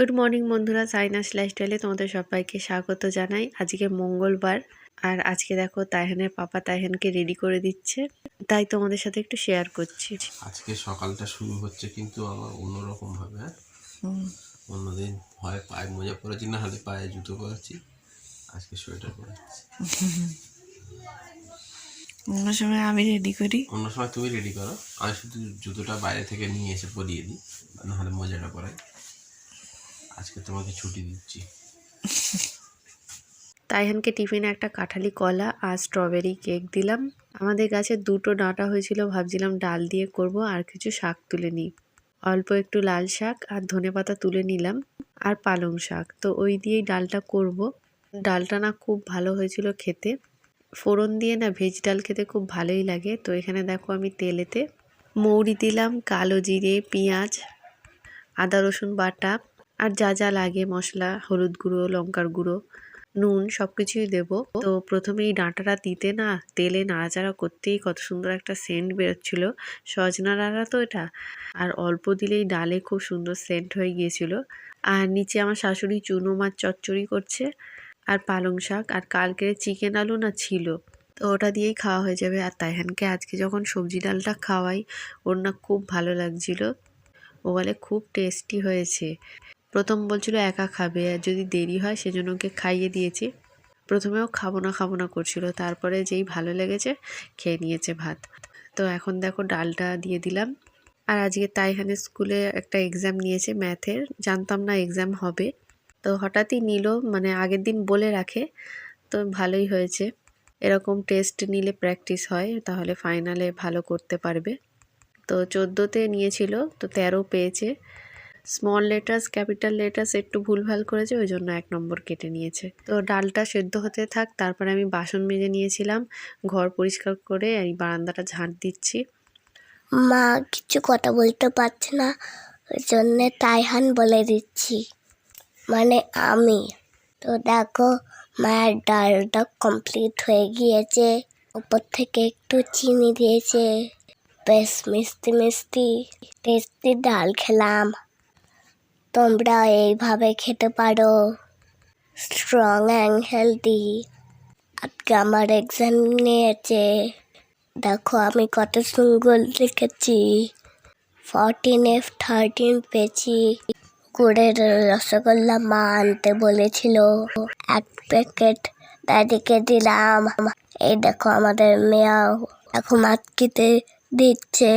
Good morning বন্ধুরা sinus লাইফস্টাইলে তোমাদের সবাইকে স্বাগত জানাই। আজকে মঙ্গলবার আর আজকে দেখো তাইহানের পাপা তাইহানকে রেডি করে দিচ্ছে। তাই তোমাদের সাথে একটু শেয়ার করছি। আজকে সকালটা শুরু হচ্ছে কিন্তু আমার অন্যরকম ভাবে হ্যাঁ? অন্যদিন হয় পায়ে মোজা পরেছি না হলে পায়ে জুতো পরেছি। আজকে সোয়েটার পরেছি অন্য সময় আমি রেডি করি। অন্য সময় তুমি রেডি করো। আমি শুধু জুতোটা বাইরে থেকে নিয়ে এসে পরিয়ে দিই নাহলে মোজাটা পরাই। আজকে তোমাকে ছুটি দিচ্ছি। তাইহানকে টিফিনে একটা কাঁঠালি কলা আর স্ট্রবেরি কেক দিলাম। আমাদের গাছে দুটো ডাঁটা হয়েছিল, ভাবছিলাম ডাল দিয়ে করব আর কিছু শাক তুলে নিই। অল্প একটু লাল শাক আর ধনেপাতা তুলে নিলাম আর পালং শাক। তো ওই দিয়েই ডালটা করব। ডালটা না খুব ভালো হয়েছিল খেতে। ফোড়ন দিয়ে না ভেজ ডাল খেতে খুব ভালোই লাগে। তো এখানে দেখো আমি তেলেতে মৌরি দিলাম, কালো জিরে, পেঁয়াজ, আদা রসুন বাটা আর যা যা লাগে, মশলা, হলুদ গুঁড়ো, লঙ্কার গুঁড়ো, নুন সব কিছুই দেবো। তো প্রথমে এই ডাঁটাটা দিতে না, তেলে নাড়াচাড়া করতেই কত সুন্দর একটা সেন্ট বেরোচ্ছিলো। সজনা ডাঁটা তো এটা। আর অল্প দিলেই ডালে খুব সুন্দর সেন্ট হয়ে গিয়েছিল। আর নিচে আমার শাশুড়ি চুনো মাছ চচ্চড়ি করছে, আর পালং শাক, আর কালকে চিকেন আলু না ছিল। তো ওটা দিয়েই খাওয়া হয়ে যাবে। আর তাইহানকে আজকে যখন সবজি ডালটা খাওয়াই, ওর না খুব ভালো লাগছিল। ও বলে, খুব টেস্টি হয়েছে। প্রথম বলছিল একা খাবে, আর যদি দেরি হয় সেজন্য ওকে খাইয়ে দিয়েছি। প্রথমেও খাব না খাব না করছিল। তারপরে যেই ভালো লেগেছে, খেয়ে নিয়েছে ভাত। তো এখন দেখো ডালটা দিয়ে দিলাম। আর আজকে তাইহানের স্কুলে একটা এক্সাম নিয়েছে ম্যাথের জানতাম না এক্সাম হবে। তো হঠাৎই নিল মানে আগের দিন বলে রাখে। তো ভালোই হয়েছে। এরকম টেস্ট নিলে প্র্যাকটিস হয়, তাহলে ফাইনালে ভালো করতে পারবে। তো চোদ্দোতে নিয়েছিল, তো তেরো পেয়েছে। স্মল লেটার্স ক্যাপিটাল লেটার্স একটু ভুলভাল করেছে, ওই জন্য এক নম্বর কেটে নিয়েছে। তো ডালটা সেদ্ধ হতে থাক, তারপরে আমি বাসন মেজে নিয়েছিলাম, ঘর পরিষ্কার করে এই বারান্দাটা ঝাঁট দিচ্ছি। মা কিছু কথা বলতে পারছে না, ওই জন্যে তাইহান বলে দিচ্ছি মানে আমি। তো দেখো, মায়ের ডালটা কমপ্লিট হয়ে গিয়েছে, ওপর থেকে একটু চিনি দিয়েছে। বেশ মিষ্টি মিষ্টি, টেস্টি ডাল খেলাম। তোমরা এইভাবে খেতে পারো। স্ট্রং অ্যান্ড হেলদি আজকে আমার এক্সাম নিয়েছে। দেখো আমি কত সুন্দর লিখেছি ফরটিন এফ থার্টিন পেয়েছি। গুড়ের রসগোল্লা মা আনতে বলেছিল। এক প্যাকেট দাদিকে দিলাম। এই দেখো আমাদের মেয়াও। এখন মাতকিতে দিচ্ছে।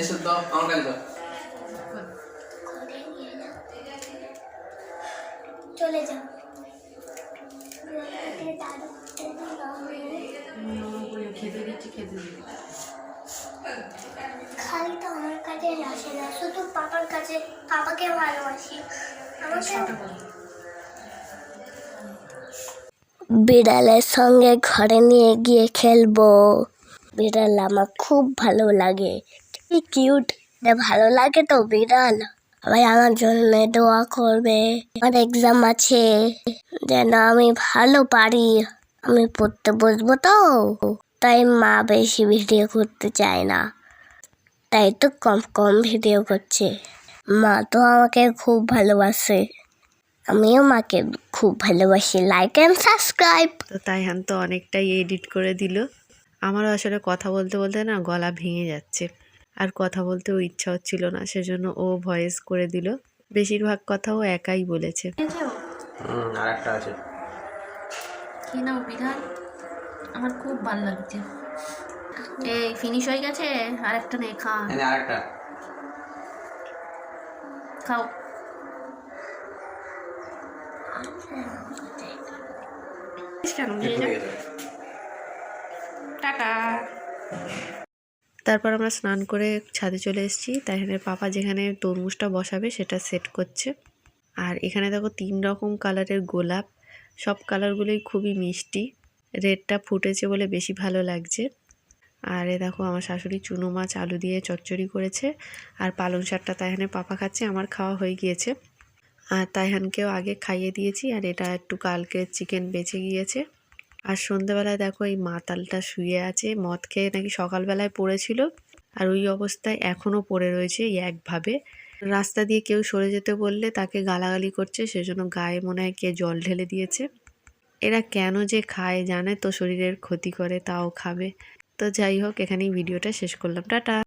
এসে দাও আমার কাছে দাও চলে যাও। খালি তো আমার কাছে আসে না শুধু পাপার কাছে পাপাকে ভালোবাসি। আমাকে বিড়ালের সঙ্গে ঘরে নিয়ে গিয়ে খেলব। বিড়াল আমার খুব ভালো লাগে। কি কিউট ভালো লাগে তো, বিড়াল। সবাই আমার জন্য দোয়া করবে। আমার এক্সাম আছে। যেন আমি ভালো পারি। আমি পড়তে বসবো তো। তাই মা বেশি ভিডিও করতে চায় না। তাই তো কম কম ভিডিও করছে। মা তো আমাকে খুব ভালোবাসে। আমিও মাকে খুব ভালোবাসি। লাইক অ্যান্ড সাবস্ক্রাইব তো তাইহান তো অনেকটাই এডিট করে দিল। আমারও আসলে কথা বলতে বলতে না গলা ভেঙে যাচ্ছে। আর কথা বলতেও ইচ্ছা হচ্ছিল না সেজন্য ও ভয়েস করে দিল বেশিরভাগ কথা ও একাই বলেছে। আর একটা আছে। কি নাও বিধান আমার খুব ভালো লাগছে। এই ফিনিশ হয়ে গেছে? আর একটা নে খা আর একটা খাও। টাটা। তারপর আমরা স্নান করে ছাদে চলে এসেছি। তাইহানের পাপা যেখানে তরমুজটা বসাবে সেটা সেট করছে। আর এখানে দেখো তিন রকম কালারের গোলাপ। সব কালারগুলোই খুবই মিষ্টি। রেডটা ফুটেছে বলে বেশি ভালো লাগছে। আর এ দেখো আমার শাশুড়ি চুনো মাছ, আলু দিয়ে চচ্চড়ি করেছে। আর পালং শাকটা তাইহানের পাপা খাচ্ছে, আমার খাওয়া হয়ে গিয়েছে। আর তাইহানকেও আগে খাইয়ে দিয়েছি। আর এটা একটু কালকে চিকেন বেঁচে গিয়েছে। আর সন্ধেবেলায় দেখো এই মাতালটা শুয়ে আছে। মদ খেয়ে নাকি সকালবেলায় পড়েছিল আর ওই অবস্থায় এখনও পড়ে রয়েছে একভাবে। রাস্তা দিয়ে কেউ সরে যেতে বললে তাকে গালাগালি করছে, সেজন্য গায়ে মনে হয় কে জল ঢেলে দিয়েছে। এরা কেন যে খায় জানে, তো শরীরের ক্ষতি করে, তাও খাবে। তো যাই হোক, এখানেই ভিডিওটা শেষ করলাম। টাটা!